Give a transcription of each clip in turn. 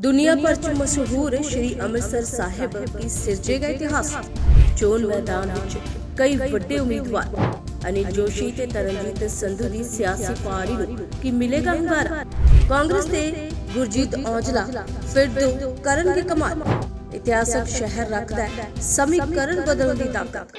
ਦੁਨੀਆ ਭਰ ਚ ਮਸ਼ਹੂਰ ਸ਼੍ਰੀ ਅੰਮ੍ਰਿਤਸਰ ਸਾਹਿਬ ਕੀ ਸਿਰਜੇਗਾ ਇਤਿਹਾਸ। ਚੋਣ ਮੈਦਾਨ ਵਿੱਚ ਕਈ ਵੱਡੇ ਉਮੀਦਵਾਰ, ਅਨਿਲ ਜੋਸ਼ੀ ਤੇ ਤਰਨਜੀਤ ਸੰਧੂ ਦੀ ਸਿਆਸੀ ਪਾਰੀ ਨੂੰ ਕੀ ਮਿਲੇਗਾ ਹੰਗਾਰਾ? ਕਾਂਗਰਸ ਦੇ ਗੁਰਜੀਤ ਔਜਲਾ ਫਿਰ ਦੋ ਕਰਨਗੇ ਕਮਾਲ। ਇਤਿਹਾਸਕ ਸ਼ਹਿਰ ਰੱਖਦਾ ਸਮੀਕਰਨ ਬਦਲਣ ਦੀ ਤਾਕਤ।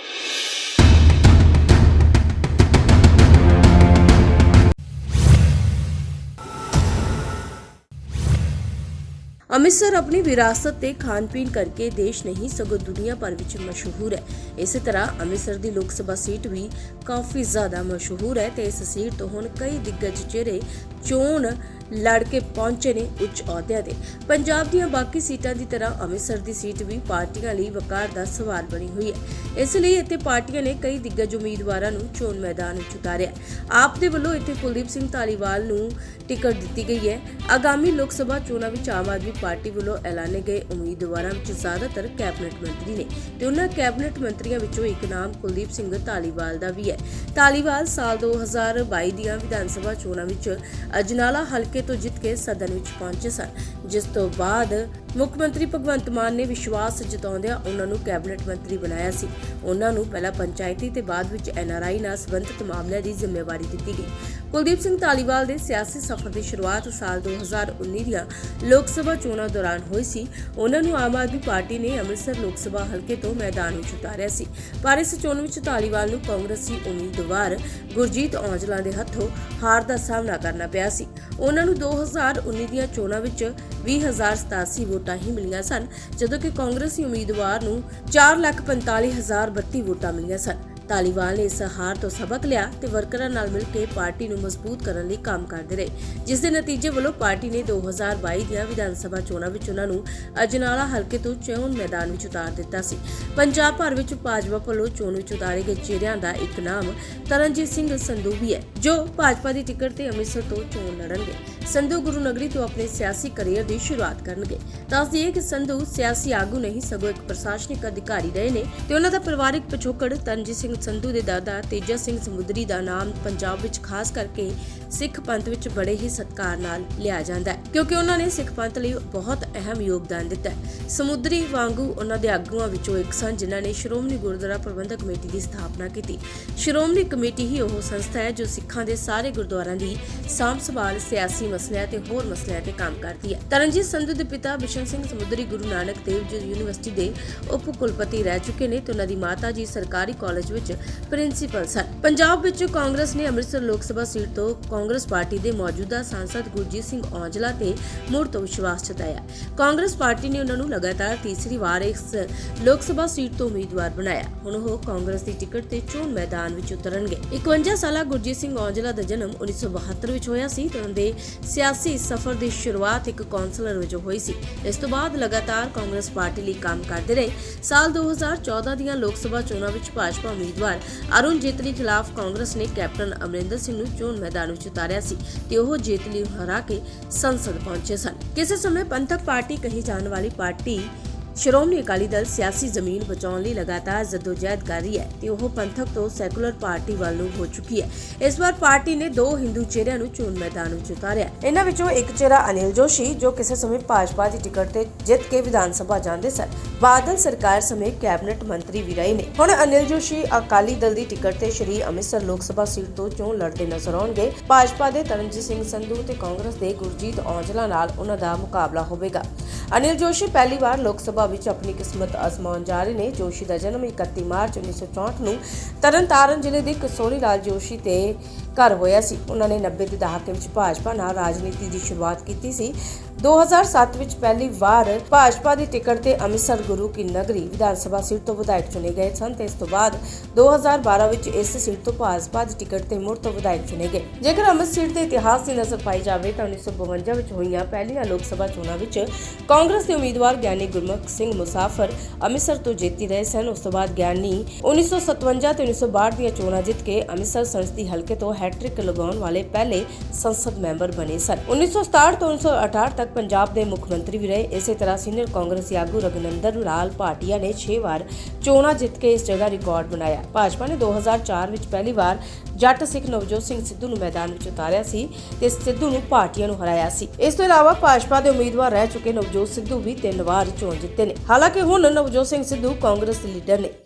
ਅੰਮ੍ਰਿਤਸਰ ਆਪਣੀ ਵਿਰਾਸਤ ਤੇ ਖਾਣ ਪੀਣ ਕਰਕੇ ਦੇਸ਼ ਨਹੀਂ, ਸਗੋਂ ਦੁਨੀਆ ਭਰ ਵਿੱਚ ਮਸ਼ਹੂਰ ਹੈ। ਇਸੇ ਤਰ੍ਹਾਂ ਅੰਮ੍ਰਿਤਸਰ ਦੀ ਲੋਕ ਸਭਾ ਸੀਟ ਵੀ ਕਾਫੀ ਜ਼ਿਆਦਾ ਮਸ਼ਹੂਰ ਹੈ ਤੇ ਇਸ ਸੀਟ ਤੋਂ ਹੁਣ ਕਈ ਦਿੱਗਜ ਚਿਹਰੇ ਚੋਣ ਲੜ ਕੇ ਪਹੁੰਚੇ ਨੇ ਉੱਚ ਅਹੁਦਿਆਂ ਤੇ। ਪੰਜਾਬ ਦੀਆਂ ਬਾਕੀ ਸੀਟਾਂ ਦੀ ਤਰ੍ਹਾਂ ਅੰਮ੍ਰਿਤਸਰ ਦੀ ਸੀਟ ਵੀ ਪਾਰਟੀਆਂ ਲਈ ਵਕਾਰ ਦਾ ਸਵਾਲ ਬਣੀ ਹੋਈ ਹੈ। ਇਸ ਲਈ ਇੱਥੇ ਪਾਰਟੀਆਂ ਨੇ ਕਈ ਦਿੱਗਜ ਉਮੀਦਵਾਰਾਂ ਨੂੰ ਚੋਣ ਮੈਦਾਨ ਵਿੱਚ ਉਤਾਰਿਆ ਆਪ ਦੇ ਵੱਲੋਂ ਇੱਥੇ ਕੁਲਦੀਪ ਸਿੰਘ ਧਾਲੀਵਾਲ ਨੂੰ ਟਿਕਟ ਦਿੱਤੀ ਗਈ ਹੈ। ਆਗਾਮੀ ਲੋਕ ਸਭਾ ਚੋਣਾਂ ਵਿੱਚ ਆਮ ਆਦਮੀ ਪਾਰਟੀ ਵੱਲੋਂ ਐਲਾਨੇ ਗਏ ਉਮੀਦਵਾਰਾਂ ਵਿੱਚ ਜ਼ਿਆਦਾਤਰ ਕੈਬਨਿਟ ਮੰਤਰੀ ਨੇ ਤੇ ਉਹਨਾਂ ਕੈਬਨਿਟ ਮੰਤਰੀਆਂ ਵਿੱਚੋਂ ਇੱਕ ਨਾਮ ਕੁਲਦੀਪ ਸਿੰਘ ਧਾਲੀਵਾਲ ਦਾ ਵੀ ਹੈ। ਧਾਲੀਵਾਲ ਸਾਲ 2022 ਦੀਆਂ ਵਿਧਾਨ ਸਭਾ ਚੋਣਾਂ ਵਿੱਚ ਅਜਨਾਲਾ ਹਲਕੇ ਤੋਂ ਜਿੱਤ ਕੇ ਸਦਨ ਵਿੱਚ ਪਹੁੰਚੇ ਸਨ ਜਿਸ ਤੋਂ ਬਾਅਦ ਮੁੱਖ ਮੰਤਰੀ ਭਗਵੰਤ ਮਾਨ ਨੇ ਵਿਸ਼ਵਾਸ ਜਤਾਉਂਦਿਆਂ ਉਹਨਾਂ ਨੂੰ ਕੈਬਨਿਟ ਮੰਤਰੀ ਬਣਾਇਆ ਸੀ। ਉਹਨਾਂ ਨੂੰ ਪਹਿਲਾਂ ਪੰਚਾਇਤੀ ਤੇ ਬਾਅਦ ਵਿੱਚ ਐਨਆਰਆਈ ਨਾਲ ਸੰਬੰਧਿਤ ਮਾਮਲਿਆਂ ਦੀ ਜ਼ਿੰਮੇਵਾਰੀ ਦਿੱਤੀ ਗਈ। ਕੁਲਦੀਪ ਸਿੰਘ ਧਾਲੀਵਾਲ ਦੇ ਸਿਆਸੀ ਸਫ਼ਰ ਦੀ ਸ਼ੁਰੂਆਤ ਸਾਲ 2019 ਦੀਆਂ ਲੋਕ ਸਭਾ ਚੋਣਾਂ ਦੌਰਾਨ ਹੋਈ ਸੀ। ਉਹਨਾਂ ਨੂੰ ਆਮ ਆਦਮੀ ਪਾਰਟੀ ਨੇ ਅੰਮ੍ਰਿਤਸਰ ਲੋਕ ਸਭਾ ਹਲਕੇ ਤੋਂ ਮੈਦਾਨ ਵਿੱਚ ਉਤਾਰਿਆ ਸੀ। ਪਰ ਇਸ ਚੋਣ ਵਿੱਚ ਧਾਲੀਵਾਲ ਨੂੰ ਕਾਂਗਰਸੀ ਉਮੀਦਵਾਰ ਗੁਰਜੀਤ ਔਜਲਾ ਦੇ ਹੱਥੋਂ ਹਾਰ ਦਾ ਸਾਹਮਣਾ ਕਰਨਾ ਪਿਆ ਸੀ। ਉਹਨਾਂ ਨੂੰ 2019 ਦੀਆਂ ਚੋਣਾਂ ਵਿੱਚ 20087 ਵੋਟਾਂ ਹੀ ਮਿਲੀਆਂ ਸਨ, ਜਦੋਂ ਕਿ ਕਾਂਗਰਸੀ ਉਮੀਦਵਾਰ ਨੂੰ 445032 ਵੋਟਾਂ ਮਿਲੀਆਂ ਸਨ। ਧਾਲੀਵਾਲ ਨੇ ਇਸ ਹਾਰ ਤੋਂ ਸਬਕ ਲਿਆ ਤੇ ਵਰਕਰਾਂ ਨਾਲ ਮਿਲ ਕੇ ਪਾਰਟੀ ਨੂੰ ਮਜ਼ਬੂਤ ਕਰਨ ਲਈ ਕੰਮ ਕਰਦੇ ਰਹੇ। ਜਿਸ ਦੇ ਨਤੀਜੇ ਵੱਲੋਂ ਪਾਰਟੀ ਨੇ 2022 ਦੀਆਂ ਵਿਧਾਨ ਸਭਾ ਚੋਣਾਂ ਵਿੱਚ ਉਹਨਾਂ ਨੂੰ ਅਜਨਾਲਾ ਹਲਕੇ ਤੋਂ ਚੋਣ ਮੈਦਾਨ ਵਿੱਚ ਉਤਾਰ ਦਿੱਤਾ ਸੀ। ਪੰਜਾਬ ਭਰ ਵਿੱਚ ਭਾਜਪਾ ਵੱਲੋਂ ਚੋਣ ਵਿੱਚ ਉਤਾਰੇ ਗਏ ਚਿਹਰਿਆਂ ਦਾ ਇੱਕ ਨਾਮ ਤਰਨਜੀਤ ਸਿੰਘ ਸੰਧੂ ਵੀ ਹੈ, ਜੋ ਭਾਜਪਾ ਦੀ ਟਿਕਟ ਤੇ ਅੰਮ੍ਰਿਤਸਰ ਤੋਂ ਚੋਣ ਲੜਨਗੇ। ਸੰਧੂ ਗੁਰੂ ਨਗਰੀ ਤੋਂ ਆਪਣੇ ਸਿਆਸੀ ਕੈਰੀਅਰ ਦੀ ਸ਼ੁਰੂਆਤ ਕਰਨਗੇ। ਦੱਸਦੀ ਦਈਏ ਕਿ ਸੰਧੂ ਸਿਆਸੀ ਆਗੂ ਨਹੀਂ, ਸਗੋਂ ਇੱਕ ਪ੍ਰਸ਼ਾਸਨਿਕ ਅਧਿਕਾਰੀ ਰਹੇ ਨੇ ਤੇ ਉਹਨਾਂ ਦਾ ਪਰਿਵਾਰਕ ਪਿਛੋਕੜ ਤਰਨਜੀਤ ਸਿੰਘ ਸੰਧੂ ਦੇ ਦਾਦਾ ਤੇਜਾ ਸਿੰਘ ਸਮੁੰਦਰੀ ਦਾ ਨਾਮ ਪੰਜਾਬ ਵਿੱਚ ਖਾਸ ਕਰਕੇ ਸਿੱਖ ਪੰਥ ਵਿੱਚ ਬੜੇ ਹੀ ਸਤਿਕਾਰ ਨਾਲ ਲਿਆ ਜਾਂਦਾ ਹੈ, ਕਿਉਂਕਿ ਉਹਨਾਂ ਨੇ ਸਿੱਖ ਪੰਥ ਲਈ ਬਹੁਤ ਅਹਿਮ ਯੋਗਦਾਨ ਦਿੱਤਾ ਹੈ। ਸਮੁੰਦਰੀ ਵਾਂਗੂ ਉਹਨਾਂ ਦੇ ਆਗੂਆਂ ਵਿੱਚੋਂ ਇੱਕ ਸਨ ਜਿਨ੍ਹਾਂ ਨੇ ਸ਼੍ਰੋਮਣੀ ਗੁਰਦੁਆਰਾ ਪ੍ਰਬੰਧਕ ਕਮੇਟੀ ਦੀ ਸਥਾਪਨਾ ਕੀਤੀ। ਸ਼੍ਰੋਮਣੀ ਕਮੇਟੀ ਹੀ ਉਹ ਸੰਸਥਾ ਹੈ ਜੋ ਸਿੱਖਾਂ ਦੇ ਸਾਰੇ ਗੁਰਦੁਆਰਾਂ ਦੀ ਸਾਂਭ ਸੰਭਾਲ ਸਿਆਸੀ ਮਸਲਿਆਂ ਤੇ ਹੋਰ ਮਸਲਿਆਂ ਤੇ ਕੰਮ ਕਰਦੀ ਹੈ। ਤਰਨਜੀਤ ਸੰਧੂ ਦੇ ਪਿਤਾ ਬਿਸ਼ਨ ਸਿੰਘ ਸਮੁੰਦਰੀ ਗੁਰੂ ਨਾਨਕ ਦੇਵ ਜੀ ਯੂਨੀਵਰਸਿਟੀ ਦੇ ਉਪ ਕੁਲਪਤੀ ਰਹਿ ਚੁੱਕੇ ਨੇ ਤੇ ਉਹਨਾਂ ਦੀ ਮਾਤਾ ਜੀ ਸਰਕਾਰੀ ਕਾਲਜ ਵਿੱਚ ਪ੍ਰਿੰਸੀਪਲ ਸਨ। ਪੰਜਾਬ ਵਿੱਚ ਕਾਂਗਰਸ ਨੇ ਅੰਮ੍ਰਿਤਸਰ ਲੋਕ ਸਭਾ ਸੀਟ ਤੋਂ ਕਾਂਗਰਸ ਪਾਰਟੀ ਦੇ ਮੌਜੂਦਾ ਸਾਂਸਦ ਗੁਰਜੀਤ ਸਿੰਘ ਔਜਲਾ ਤੇ ਮੁੜ ਤੋਂ ਵਿਸ਼ਵਾਸ ਜਤਾਇਆ। ਕਾਂਗਰਸ ਪਾਰਟੀ ਨੇ ਉਹਨਾਂ ਨੂੰ ਲਗਾਤਾਰ ਤੀਸਰੀ ਵਾਰ ਇਸ ਲੋਕ ਸਭਾ ਸੀਟ ਤੋਂ ਉਮੀਦਵਾਰ ਬਣਾਇਆ। ਹੁਣ ਉਹ ਕਾਂਗਰਸ ਦੀ ਟਿਕਟ ਤੇ ਚੋਣ ਮੈਦਾਨ ਵਿੱਚ ਉਤਰਨਗੇ। 51 ਸਾਲਾ ਗੁਰਜੀਤ ਸਿੰਘ ਔਜਲਾ ਦਾ ਜਨਮ 1972 ਵਿੱਚ ਹੋਇਆ ਸੀ ਤੇ ਉਹਨਾਂ ਦੇ ਸਿਆਸੀ ਸਫ਼ਰ ਦੀ ਸ਼ੁਰੂਆਤ ਇੱਕ ਕਾਉਂਸਲਰ ਵਜੋਂ ਹੋਈ ਸੀ। ਇਸ ਤੋਂ ਬਾਅਦ ਲਗਾਤਾਰ ਕਾਂਗਰਸ ਪਾਰਟੀ ਲਈ ਕੰਮ ਕਰਦੇ ਰਹੇ। ਸਾਲ 2014 ਦੀਆਂ ਲੋਕ ਸਭਾ ਚੋਣਾਂ ਵਿੱਚ ਭਾਜਪਾ ਉਮੀਦਵਾਰ ਅਰੁਣ ਜੇਤਲੀ ਖਿਲਾਫ ਕਾਂਗਰਸ ਨੇ ਕੈਪਟਨ ਅਮਰਿੰਦਰ ਸਿੰਘ ਨੂੰ ਚੋਣ ਮੈਦਾਨ ਵਿੱਚ ਉਤਾਰਿਆ ਸੀ ਤੇ ਉਹ ਜੇਤਲੀ ਨੂੰ ਹਰਾ ਕੇ ਸੰਸਦ ਪਹੁੰਚੇ ਸਨ। ਕਿਸੇ ਸਮੇਂ ਪੰਥਕ ਪਾਰਟੀ ਕਹੀ ਜਾਣ ਵਾਲੀ ਪਾਰਟੀ ਸ਼੍ਰੋਮਣੀ ਅਕਾਲੀ ਦਲ ਸਿਆਸੀ ਜ਼ਮੀਨ ਬਚਾਉਣ ਲਈ ਲਗਾਤਾਰ ਜਦੋਜਹਿਦ ਕਰ ਰਹੀ ਹੈ ਤੇ ਉਹ ਪੰਥਕ ਤੋਂ ਸੈਕੂਲਰ ਪਾਰਟੀ ਵੱਲ ਨੂੰ ਹੋ ਚੁੱਕੀ ਹੈ। ਇਸ ਵਾਰ ਪਾਰਟੀ ਨੇ ਦੋ ਹਿੰਦੂ ਚਿਹਰਿਆਂ ਨੂੰ ਚੋਣ ਮੈਦਾਨ ਵਿੱਚ ਉਤਾਰਿਆ ਇਹਨਾਂ ਵਿੱਚੋਂ ਇੱਕ ਚਿਹਰਾ ਅਨਿਲ ਜੋਸ਼ੀ, ਜੋ ਕਿਸੇ ਸਮੇਂ ਭਾਜਪਾ ਦੀ ਟਿਕਟ ਤੇ ਜਿੱਤ ਕੇ ਵਿਧਾਨ ਸਭਾ ਜਾਂਦੇ ਸਨ। ਬਾਦਲ ਸਰਕਾਰ ਸਮੇਂ ਕੈਬਨਿਟ ਮੰਤਰੀ ਵੀ ਰਹੇ ਨੇ। ਹੁਣ ਅਨਿਲ ਜੋਸ਼ੀ ਅਕਾਲੀ ਦਲ ਦੀ ਟਿਕਟ ਤੇ ਸ਼੍ਰੀ ਅੰਮ੍ਰਿਤਸਰ ਲੋਕ ਸਭਾ ਸੀਟ ਤੋਂ ਚੋਣ ਲੜਦੇ ਨਜ਼ਰ ਆਉਣਗੇ। ਭਾਜਪਾ ਦੇ ਤਰਨਜੀਤ ਸਿੰਘ ਸੰਧੂ ਤੇ ਕਾਂਗਰਸ ਦੇ ਗੁਰਜੀਤ ਔਜਲਾ ਨਾਲ ਉਹਨਾਂ ਦਾ ਮੁਕਾਬਲਾ ਹੋਵੇਗਾ। ਅਨਿਲ ਜੋਸ਼ੀ ਪਹਿਲੀ ਵਾਰ ਲੋਕ ਸਭਾ ਵਿੱਚ ਆਪਣੀ ਕਿਸਮਤ ਅਜ਼ਮਾਉਣ ਜਾ ਰਹੇ ਨੇ। ਜੋਸ਼ੀ ਦਾ ਜਨਮ 31 ਮਾਰਚ 1964 ਨੂੰ ਤਰਨਤਾਰਨ ਜ਼ਿਲ੍ਹੇ ਦੇ ਕਸੋਰੀ ਲਾਲ ਜੋਸ਼ੀ ਤੇ ਘਰ ਹੋਇਆ ਸੀ। ਉਹਨਾਂ ਨੇ 90 ਦੇ ਦਹਾਕੇ ਵਿੱਚ ਭਾਜਪਾ ਨਾਲ ਰਾਜਨੀਤੀ ਦੀ ਸ਼ੁਰੂਆਤ ਕੀਤੀ ਸੀ। 2007 ਵਿੱਚ ਪਹਿਲੀ ਵਾਰ ਭਾਜਪਾ ਦੀ ਟਿਕਟ ਤੇ ਅੰਮ੍ਰਿਤਸਰ ਗੁਰੂ ਕੀ ਨਗਰੀ ਵਿਧਾਨ ਸਭਾ ਸੀਟ ਤੋਂ ਵਿਧਾਇਕ ਚੁਣੇ ਗਏ ਸਨ ਤੇ ਇਸ ਤੋਂ ਬਾਅਦ 2012 ਵਿੱਚ ਇਸ ਸੀਟ ਤੋਂ ਭਾਜਪਾ ਦੀ ਟਿਕਟ ਤੇ ਮੁੜ ਤੋਂ ਵਿਧਾਇਕ ਚੁਣੇ ਗਏ। ਜੇਕਰ ਅੰਮ੍ਰਿਤ ਸੀਟ ਦੇ ਇਤਿਹਾਸ ਦੀ ਨਜ਼ਰ ਪਾਈ ਜਾਵੇ ਤਾਂ 1952 ਵਿੱਚ ਹੋਈਆਂ ਪਹਿਲੀਆਂ ਲੋਕ ਸਭਾ ਚੋਣਾਂ ਵਿੱਚ ਕਾਂਗਰਸ ਦੇ ਉਮੀਦਵਾਰ ਗਿਆਨੀ ਗੁਰਮੁਖ ਸਿੰਘ ਮੁਸਾਫਰ ਅੰਮ੍ਰਿਤਸਰ ਤੋਂ ਜੇਤੀ ਰਹੇ ਸਨ। ਉਸ ਤੋਂ ਬਾਅਦ ਗਿਆਨੀ 1957 ਤੇ 1962 ਦੀਆਂ ਚੋਣਾਂ ਜਿੱਤ ਕੇ ਅੰਮ੍ਰਿਤਸਰ ਸੰਸਦੀ ਹਲਕੇ ਤੋਂ ਹੈਟ੍ਰਿਕ ਲਗਾਉਣ ਵਾਲੇ ਪਹਿਲੇ ਸੰਸਦ ਮੈਂਬਰ ਬਣੇ ਸਨ। 1967 ਤੋਂ 1968 ਤੱਕ ਤੱਕ ਪੰਜਾਬ ਦੇ ਮੁੱਖ ਮੰਤਰੀ ਵੀ ਰਹੇ। ਇਸੇ ਤਰ੍ਹਾਂ ਸੀਨੀਅਰ ਕਾਂਗਰਸੀ ਆਗੂ ਰਗਨੰਦਰ ਲਾਲ ਭਾਟੀਆ ਨੇ 6 ਵਾਰ ਚੋਣਾਂ ਜਿੱਤ ਕੇ ਇਸ ਜਗ੍ਹਾ ਰਿਕਾਰਡ ਬਣਾਇਆ। ਭਾਜਪਾ ਨੇ 2004 ਵਿੱਚ ਪਹਿਲੀ ਵਾਰ ਜੱਟ ਸਿੱਖ ਨਵਜੋਤ ਸਿੰਘ ਸਿੱਧੂ ਨੂੰ ਮੈਦਾਨ ਵਿੱਚ ਉਤਾਰਿਆ ਸੀ ਤੇ ਸਿੱਧੂ ਨੂੰ ਭਾਟੀਆ ਨੂੰ ਹਰਾਇਆ ਸੀ। ਇਸ ਤੋਂ ਇਲਾਵਾ ਭਾਜਪਾ ਦੇ ਉਮੀਦਵਾਰ ਰਹਿ ਚੁੱਕੇ ਨਵਜੋਤ ਸਿੱਧੂ ਵੀ ਤਿੰਨ ਵਾਰ ਚੋਣ ਜਿੱਤੇ ਨੇ। ਹਾਲਾਂਕਿ ਹੁਣ ਨਵਜੋਤ ਸਿੰਘ ਸਿੱਧੂ ਕਾਂਗਰਸ ਦੇ ਲੀਡਰ ਨੇ।